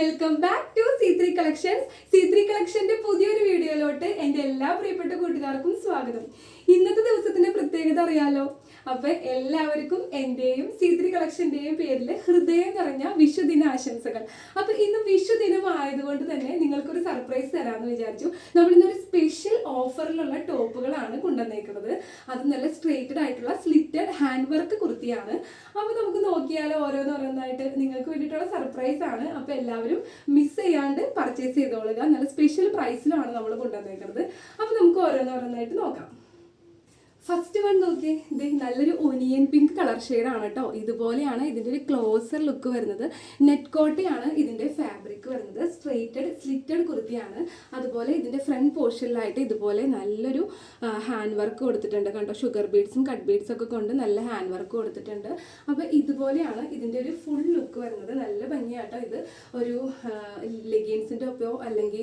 Welcome back to C three collections C three കളക്ഷന്റെ പുതിയൊരു വീഡിയോയിലോട്ട് എന്റെ എല്ലാ പ്രിയപ്പെട്ട കൂട്ടുകാർക്കും സ്വാഗതം. ഇന്നത്തെ ദിവസത്തിന്റെ പ്രത്യേകത അറിയാലോ? അപ്പൊ എല്ലാവർക്കും എന്റെയും സി ത്രീ കളക്ഷന്റെയും പേരിൽ ഹൃദയം നിറഞ്ഞ വിഷുദിന ആശംസകൾ. അപ്പൊ ഇന്ന് വിഷുദിനം ആയതുകൊണ്ട് തന്നെ നിങ്ങൾക്കൊരു സർപ്രൈസ് തരാമെന്ന് വിചാരിച്ചു. നമ്മൾ ഇന്നൊരു സ്പെഷ്യൽ ഓഫറിലുള്ള ടോപ്പുകളാണ് കൊണ്ടുവന്നേക്കുന്നത്. അത് നല്ല സ്ട്രേറ്റഡ് ആയിട്ടുള്ള സ്ലിറ്റഡ് ഹാൻഡ് വർക്ക് കുർത്തിയാണ്. അപ്പൊ നമുക്ക് നോക്കിയാലോ ഓരോന്ന് ഓരോന്നായിട്ട് നിങ്ങൾക്ക് വേണ്ടിയിട്ടുള്ള സർപ്രൈസ് ആണ്. അപ്പൊ എല്ലാവരും മിസ് ചെയ്യാണ്ട് പർച്ചേസ് ചെയ്തോളുക. നല്ല സ്പെഷ്യൽ പ്രൈസിലാണ് നമ്മൾ കൊണ്ടുവന്നേക്കുന്നത് അപ്പൊ നമുക്ക് ഓരോന്നോരോന്നായിട്ട് നോക്കാം. ഫസ്റ്റ് വൺ നോക്കിയേ. ഇത് നല്ലൊരു ഒനിയൻ പിങ്ക് കളർ ആണ് കേട്ടോ. ഇതുപോലെയാണ് ഇതിന്റെ ഒരു ക്ലോസർ ലുക്ക് വരുന്നത്. നെറ്റ് കോട്ടയാണ് ഇതിന്റെ ഫാബ്രിക് വരുന്നത്. സ്ട്രെയിറ്റഡ് സ്ലിറ്റഡ് കുർത്തിയാണ്. അതുപോലെ ഇതിന്റെ ഫ്രണ്ട് പോർഷനിലായിട്ട് ഇതുപോലെ നല്ലൊരു ഹാൻഡ് വർക്ക് കൊടുത്തിട്ടുണ്ട് കണ്ടോ? ഷുഗർ ബീഡ്സും കട്ട് ബീഡ്സും ഒക്കെ കൊണ്ട് നല്ല ഹാൻഡ് വർക്ക് കൊടുത്തിട്ടുണ്ട്. അപ്പോൾ ഇതുപോലെയാണ് ഇതിന്റെ ഒരു ഫുൾ വരുന്നത്. നല്ല ഭംഗിയാട്ടോ ഇത്. ഒരു ലെഗിൻസിന്റെ ഒപ്പോ അല്ലെങ്കിൽ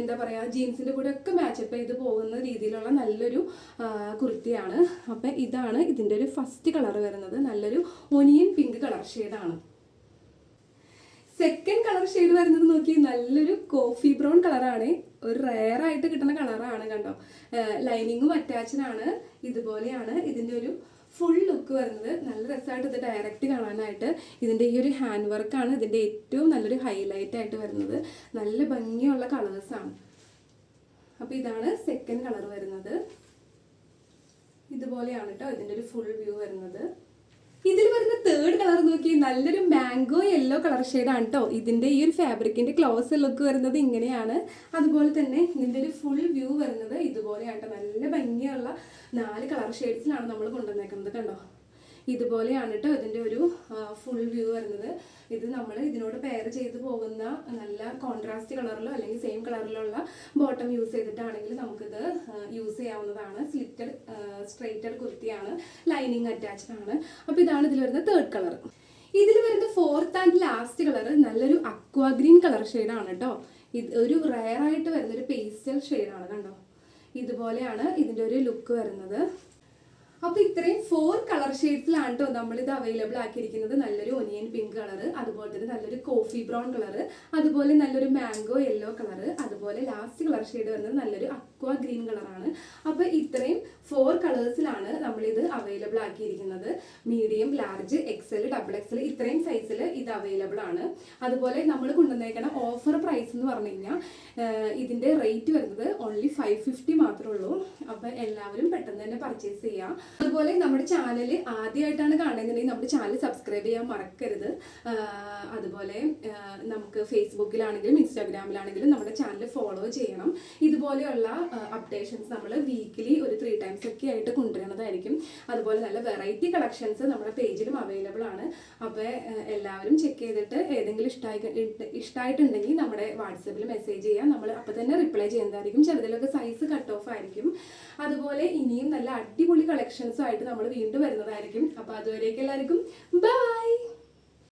എന്താ പറയുക ജീൻസിന്റെ കൂടെ ഒക്കെ മാച്ചപ്പ് ചെയ്ത് പോകുന്ന രീതിയിലുള്ള നല്ലൊരു കുർത്തിയാണ്. അപ്പം ഇതാണ് ഇതിന്റെ ഒരു ഫസ്റ്റ് കളർ വരുന്നത്. നല്ലൊരു ഒനിയൻ പിങ്ക് കളർ ഷെയ്ഡാണ് സെക്കൻഡ് കളർ ഷെയ്ഡ് വരുന്നത് നോക്കി നല്ലൊരു കോഫി ബ്രൗൺ കളറാണ് ഒരു റെയർ ആയിട്ട് കിട്ടുന്ന കളറാണ് കണ്ടോ. ലൈനിങ്ങും അറ്റാച്ച്ഡാണ് ഇതുപോലെയാണ് ഇതിന്റെ ഒരു ഫുൾ ലുക്ക് വരുന്നത്. നല്ല രസമായിട്ട് ഇത് ഡയറക്റ്റ് കാണാനായിട്ട് ഇതിന്റെ ഈ ഒരു ഹാൻഡ് വർക്കാണ് ഇതിന്റെ ഏറ്റവും നല്ലൊരു ഹൈലൈറ്റ് ആയിട്ട് വരുന്നത്. നല്ല ഭംഗിയുള്ള കളേഴ്സാണ് അപ്പോൾ ഇതാണ് സെക്കൻഡ് കളർ വരുന്നത്. ഇതുപോലെയാണ് കേട്ടോ ഇതിന്റെ ഒരു ഫുൾ വ്യൂ വരുന്നത്. ഇതിൽ വരുന്ന തേർഡ് കളർ നോക്കി നല്ലൊരു മാംഗോ യെല്ലോ കളർ ഷെയ്ഡാണ് കേട്ടോ ഇതിന്റെ ഈ ഒരു ഫാബ്രിക്കിന്റെ ക്ലോസ് ലുക്ക് വരുന്നത് ഇങ്ങനെയാണ്. അതുപോലെ തന്നെ ഇതിന്റെ ഒരു ഫുൾ വ്യൂ വരുന്നത് ഇതുപോലെയാണ്. നല്ല ഭംഗിയുള്ള നാല് കളർ ഷെയ്ഡ്സിലാണ് നമ്മൾ കൊണ്ടുവന്നേക്കുന്നത് കണ്ടോ? ഇതുപോലെയാണ് കേട്ടോ ഇതിന്റെ ഒരു ഫുൾ വ്യൂ വരുന്നത്. ഇത് നമ്മൾ ഇതിനോട് പെയർ ചെയ്ത് പോകുന്ന നല്ല കോൺട്രാസ്റ്റ് കളറിലോ അല്ലെങ്കിൽ സെയിം കളറിലുള്ള ബോട്ടം യൂസ് ചെയ്തിട്ടാണെങ്കിൽ നമുക്കിത് യൂസ് ചെയ്യാവുന്നതാണ്. സ്ലിറ്റഡ് സ്ട്രെയിറ്റഡ് കുർത്തിയാണ് ലൈനിങ് അറ്റാച്ച്ഡ് ആണ്. അപ്പോൾ ഇതാണ് ഇതിൽ വരുന്ന തേർഡ് കളർ ഇതിൽ വരുന്ന ഫോർത്ത് ആൻഡ് ലാസ്റ്റ് കളർ നല്ലൊരു അക്വാ ഗ്രീൻ കളർ ഷെയ്ഡാണ് കേട്ടോ ഇത് ഒരു റയറായിട്ട് വരുന്ന ഒരു പേസ്റ്റൽ ഷെയ്ഡാണ് കണ്ടോ? ഇതുപോലെയാണ് ഇതിന്റെ ഒരു ലുക്ക് വരുന്നത്. അപ്പോൾ ഇത്രയും ഫോർ കളർ ഷെയ്ഡ്സിലാണ് കേട്ടോ നമ്മളിത് അവൈലബിൾ ആക്കിയിരിക്കുന്നത്. നല്ലൊരു ഒനിയൻ പിങ്ക് കളർ അതുപോലെ തന്നെ നല്ലൊരു കോഫി ബ്രൗൺ കളർ അതുപോലെ നല്ലൊരു മാംഗോ യെല്ലോ കളർ അതുപോലെ ലാസ്റ്റ് കളർ ഷെയ്ഡ് വരുന്നത് നല്ലൊരു അക്വ ഗ്രീൻ കളറാണ് കളേഴ്സിലാണ് നമ്മളിത് available ആക്കിയിരിക്കുന്നത്. Medium large XL double XL ഇത്രയും സൈസിൽ ഇത് അവൈലബിൾ ആണ്. അതുപോലെ നമ്മൾ കൊണ്ടുവന്നേക്കണ ഓഫർ പ്രൈസ് എന്ന് പറഞ്ഞു കഴിഞ്ഞാൽ ഇതിന്റെ റേറ്റ് വരുന്നത് ഓൺലി ഫൈവ് ഫിഫ്റ്റി മാത്രമേ ഉള്ളൂ. അപ്പം എല്ലാവരും പെട്ടെന്ന് തന്നെ പർച്ചേസ് ചെയ്യാം. അതുപോലെ നമ്മുടെ ചാനൽ ആദ്യമായിട്ടാണ് കാണുന്നുണ്ടെങ്കിൽ നമ്മുടെ ചാനൽ സബ്സ്ക്രൈബ് ചെയ്യാൻ മറക്കരുത്. അതുപോലെ നമുക്ക് ഫേസ്ബുക്കിലാണെങ്കിലും ഇൻസ്റ്റാഗ്രാമിലാണെങ്കിലും നമ്മുടെ ചാനൽ ഫോളോ ചെയ്യണം. ഇതുപോലെയുള്ള അപ്ഡേഷൻസ് നമ്മൾ വീക്കിലി ഒരു ത്രീ ടൈംസ് ഒക്കെ ആയിട്ട് കൊണ്ടുവരുന്നതായിരിക്കും. അതുപോലെ നല്ല വെറൈറ്റി കളക്ഷൻസ് നമ്മുടെ പേജിലും അവൈലബിൾ ആണ്. അപ്പോൾ എല്ലാവരും ചെക്ക് ചെയ്തിട്ട് ഏതെങ്കിലും ഇഷ്ടമായി ഇഷ്ടമായിട്ടുണ്ടെങ്കിൽ നമ്മുടെ വാട്സപ്പിൽ മെസ്സേജ് ചെയ്യാം. നമ്മൾ അപ്പോൾ തന്നെ റിപ്ലൈ ചെയ്യുന്നതായിരിക്കും. ചിലതിലൊക്കെ സൈസ് കട്ട് ഓഫ് ആയിരിക്കും. അതുപോലെ ഇനിയും നല്ല അടിപൊളി കളക്ഷൻസും ആയിട്ട് നമ്മൾ വീണ്ടും വരുന്നതായിരിക്കും. അപ്പോൾ അതുവരേക്കും എല്ലാവർക്കും ബൈ